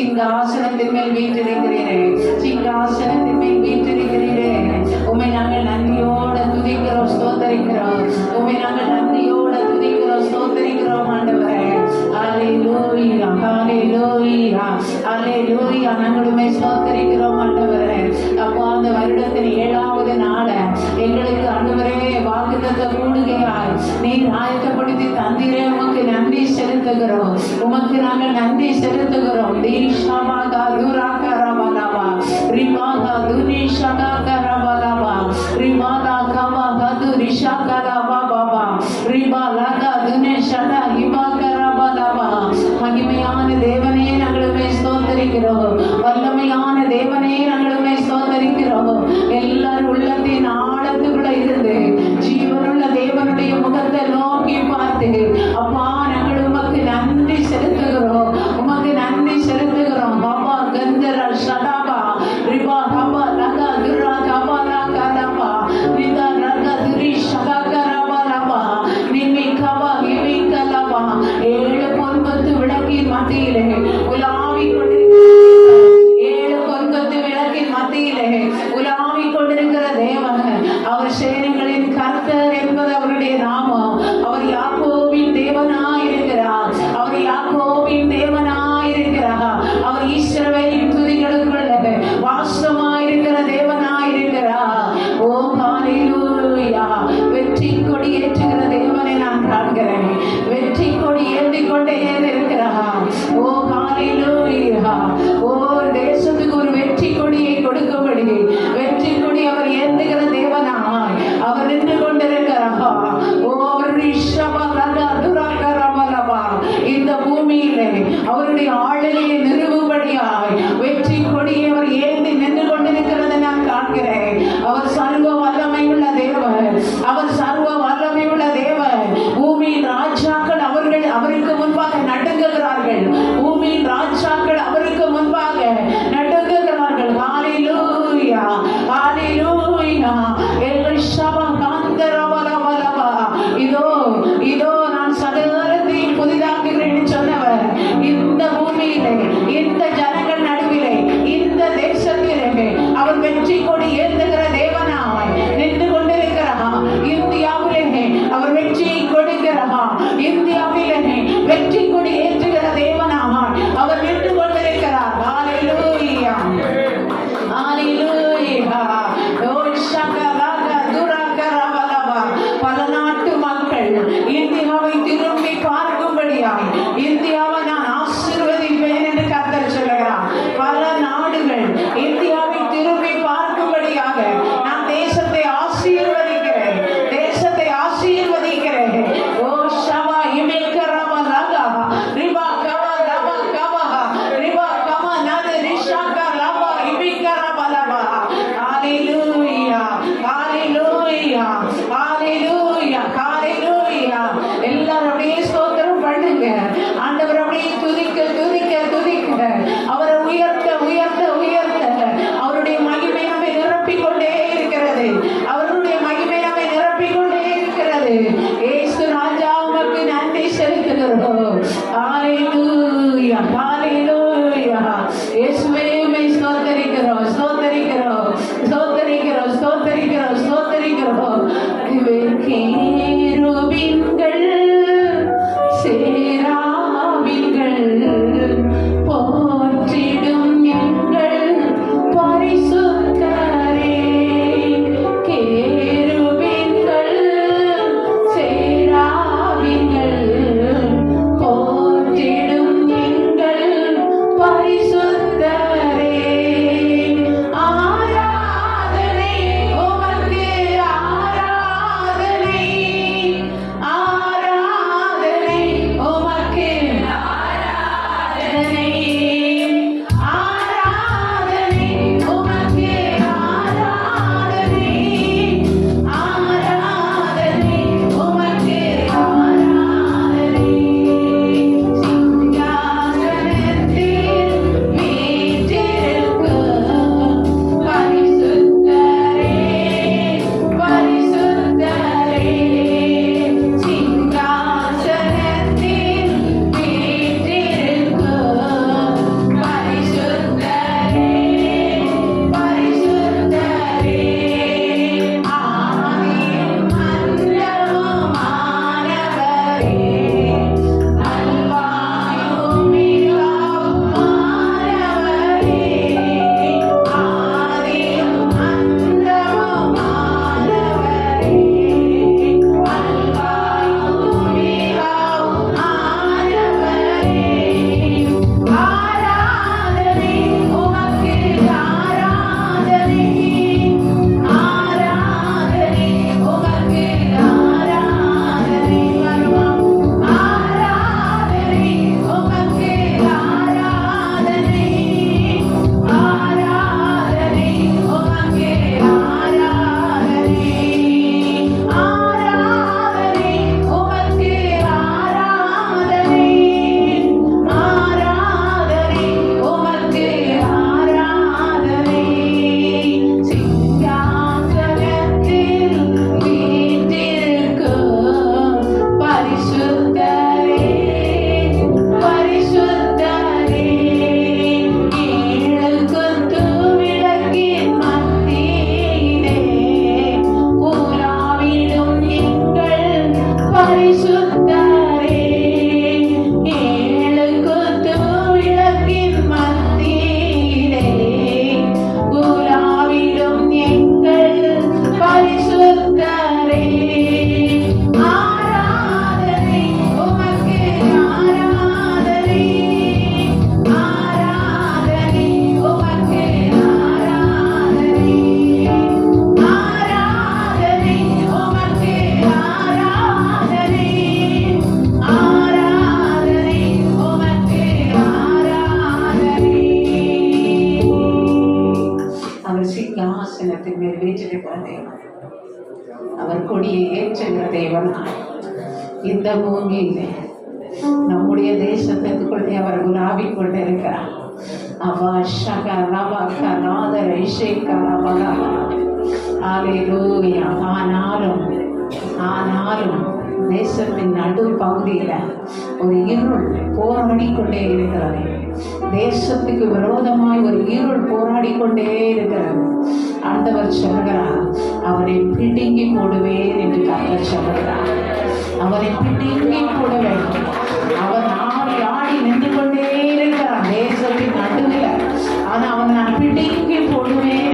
சிங்காசனத்தின் மேல் வீற்றிருக்கிறீரே சிங்காசனத்தின் மேல் வீற்றிருக்கிறீரே உண்மை நாங்கள் நன்றியோட துதிக்கிறோம் ஸ்தோத்தரிக்கிறோம். உண்மை நாங்கள் நன்றியோட ஹalleluya ஹalleluya ஹalleluya நாங்களுமே ஸ்தோத்தரிக்கிறோம் ஆண்டவரே. அப்போ அந்த வருடத்தின் ஏழாவது நாள எங்களுக்கு ஆண்டவரே வாக்குத்தத்த கூடுகையாய் நீர் ஆயத்தப்படுத்தி தந்தீரே. உமக்கு நன்றி செலுத்துகிறோம். உமக்கு நாங்கள் நன்றி செலுத்துகிறோம். தீஷாமாக துராக மகிமையான தேவனே நாங்களுமே ஸ்தோத்தரிக்கிறோம். வல்லமையான தேவனே நாங்களுமே ஸ்தோத்தரிக்கிறோம். எல்லாரும் உள்ளத்தின் ஆழத்துக்குள்ள இருந்து ஜீவனுள்ள தேவனுடைய முகத்தை நோக்கி मिलती रहे गुलाम பூமியிலே அவருடைய ஆளலையை நிறுவும்படியாய் வெற்றி கொடியை அவர் ஏந்தி நின்று கொண்டிருக்கிறத நான் காண்கிறேன். அவர் சர்வ வல்லமை உள்ள தேவர் அவர் சர்வ வல்லமை உள்ள தேவர் பூமியின் ராஜாக்கள் அவர்கள் அவருக்கு முன்பாக நடுங்குகிறார்கள். பூமியின் ராஜாக்கள் அவர் connecting மேல் அவர் கொடியை ஏற்றுகிற தேவன் இந்த பூமியில் நம்முடைய தேசத்திற்குள்ளே அவர் உலாவிக் கொண்டிருக்கிறார். அவா ஷக ரவ கராதர இஷேகரவலா ஆலேலூயா ஆனாலும் ஆனாலும் தேசத்தின் நடு பகுதியில் ஒரு இருள் போராடி கொண்டே இருக்கிறது. தேசத்துக்கு விரோதமாய் ஒரு இருள் போராடி கொண்டே இருக்கிறது. ஆண்டவர் சொல்கிறார் அவரை பிடுங்கி போடுவேன் என்று கர்த்தர் சொல்கிறார் அவரை பிடுங்கி போடுவேன் அவர் ஆடி ஆடி நின்று கொண்டே இருக்கிறான் தேசத்தின் நடுவில். ஆனால் அவன் நான் பிடுங்கி